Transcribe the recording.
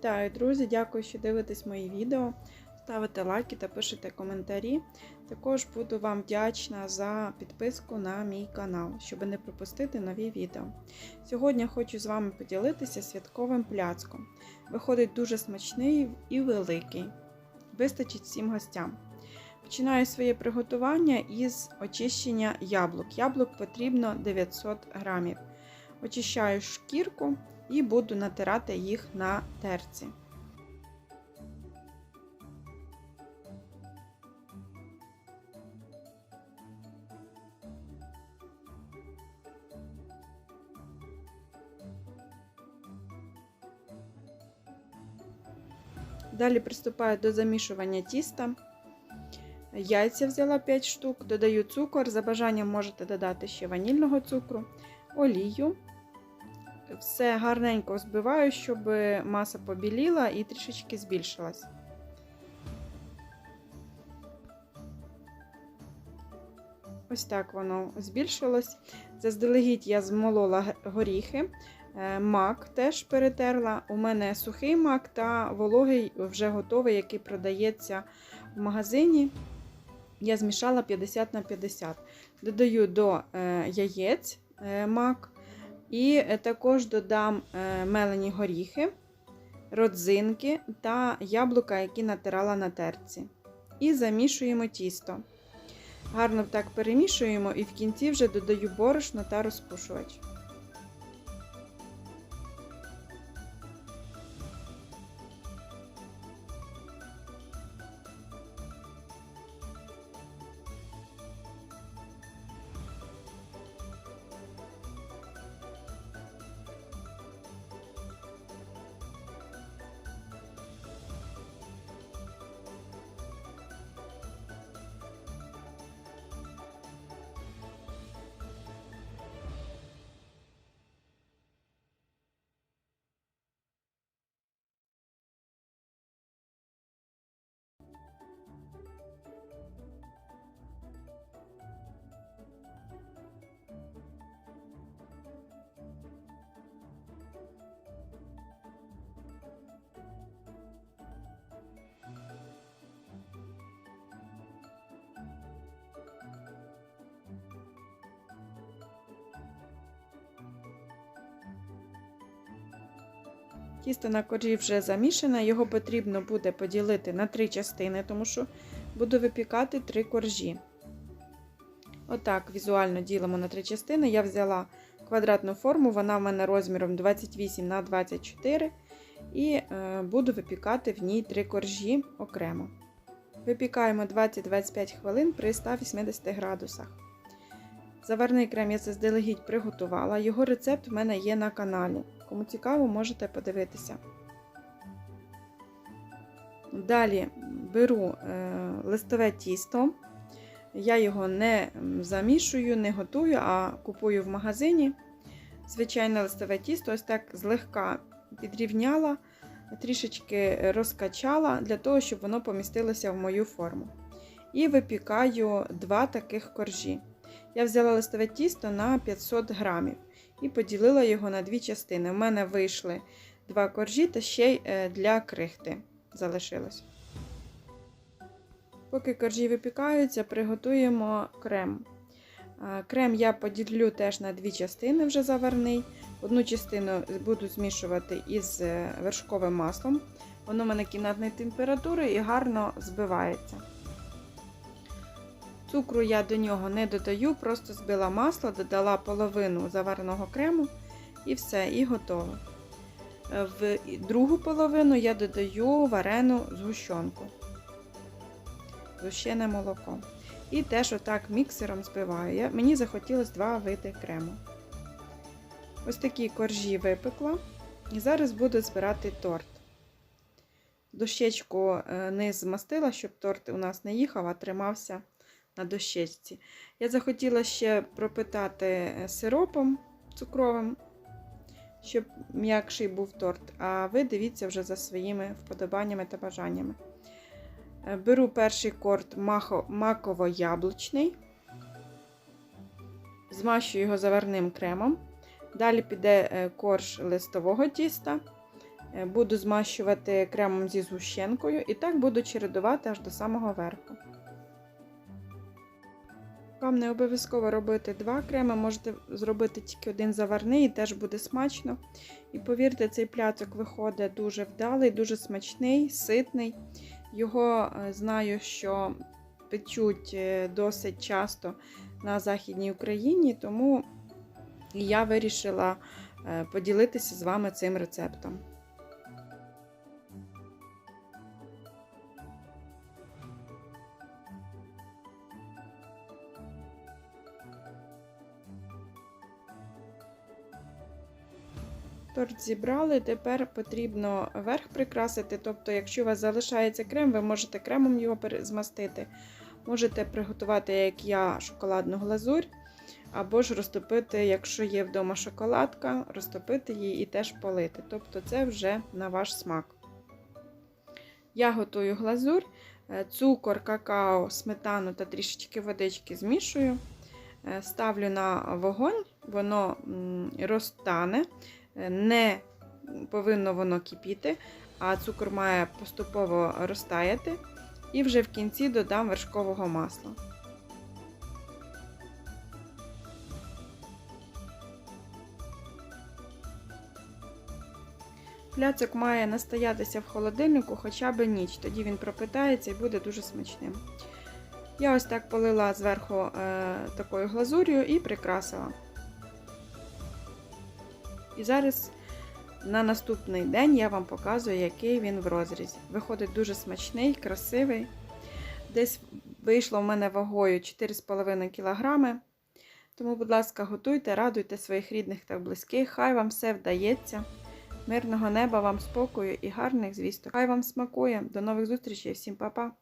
Вітаю, друзі! Дякую, що дивитесь мої відео. Ставите лайки та пишете коментарі. Також буду вам вдячна за підписку на мій канал, щоб не пропустити нові відео. Сьогодні хочу з вами поділитися святковим пляцком. Виходить дуже смачний і великий. Вистачить всім гостям. Починаю своє приготування із очищення яблук. Яблук потрібно 900 грамів. Очищаю шкірку і буду натирати їх на терці. Далі приступаю до замішування тіста. Яйця взяла 5 штук, додаю цукор. За бажанням можете додати ще ванільного цукру, олію. Все гарненько збиваю, щоб маса побіліла і трішечки збільшилась. Ось так воно збільшилось. Заздалегідь я змолола горіхи, мак теж перетерла. У мене сухий мак та вологий вже готовий, який продається в магазині. Я змішала 50 на 50. Додаю до яєць мак. І також додам мелені горіхи, родзинки та яблука, які натирала на терці. І замішуємо тісто. Гарно так перемішуємо і в кінці вже додаю борошно та розпушувач. Тісто на коржі вже замішане, його потрібно буде поділити на три частини, тому що буду випікати три коржі. Отак, візуально ділимо на три частини. Я взяла квадратну форму, вона в мене розміром 28 на 24 і е, буду випікати в ній три коржі окремо. Випікаємо 20-25 хвилин при 180 градусах. Заварний крем я заздалегідь приготувала. Його рецепт в мене є на каналі. Кому цікаво, можете подивитися. Далі беру е, листове тісто. Я його не замішую, не готую, а купую в магазині. Звичайне листове тісто, ось так злегка підрівняла, трішечки розкачала, для того, щоб воно помістилося в мою форму. І випікаю два таких коржі. Я взяла листове тісто на 500 грамів і поділила його на дві частини. У мене вийшли два коржі та ще й для крихти залишилось. Поки коржі випікаються, приготуємо крем. Крем я поділю теж на дві частини вже заварний. Одну частину буду змішувати із вершковим маслом. Воно в мене кімнатної температури і гарно збивається. Цукру я до нього не додаю, просто збила масло, додала половину завареного крему і все, і готово. В другу половину я додаю варену згущенку, згущене молоко. І теж отак міксером збиваю. Мені захотілося два види крему. Ось такі коржі випекла. І зараз буду збирати торт. Дощечку не змастила, щоб торт у нас не їхав, а тримався на дощечці. Я захотіла ще пропитати сиропом цукровим, щоб м'якший був торт. А ви дивіться вже за своїми вподобаннями та бажаннями. Беру перший корт маково-яблучний, змащую його заварним кремом. Далі піде корж листового тіста, Е, Буду змащувати кремом зі згущенкою і так буду чередувати аж до самого верху. Вам не обов'язково робити два креми, можете зробити тільки один заварний і теж буде смачно. І повірте, цей пляцок виходить дуже вдалий, дуже смачний, ситний. Його е, знаю, що печуть е, досить часто на Західній Україні, тому я вирішила е, поділитися з вами цим рецептом. Торт зібрали, тепер потрібно верх прикрасити. Тобто, якщо у вас залишається крем, ви можете кремом його змастити. Можете приготувати, як я, шоколадну глазурь, або ж розтопити, якщо є вдома шоколадка, розтопити її і теж полити. Тобто, це вже на ваш смак. Я готую глазурь, е, цукор, какао, сметану та трішечки водички змішую. Е, Ставлю на вогонь, воно розтане. Е, Не повинно воно кипіти, а цукор має поступово розтаяти. І вже в кінці додам вершкового масла. Пляцок має настоятися в холодильнику хоча б ніч, тоді він пропитається і буде дуже смачним. Я ось так полила зверху е, такою глазур'ю і прикрасила. І зараз на наступний день я вам показую, який він в розрізі. Виходить дуже смачний, красивий. Десь вийшло в мене вагою 4,5 кг. Тому, будь ласка, готуйте, радуйте своїх рідних та близьких. Хай вам все вдається. Мирного неба вам спокою і гарних звісток. Хай вам смакує. До нових зустрічей, всім па-па!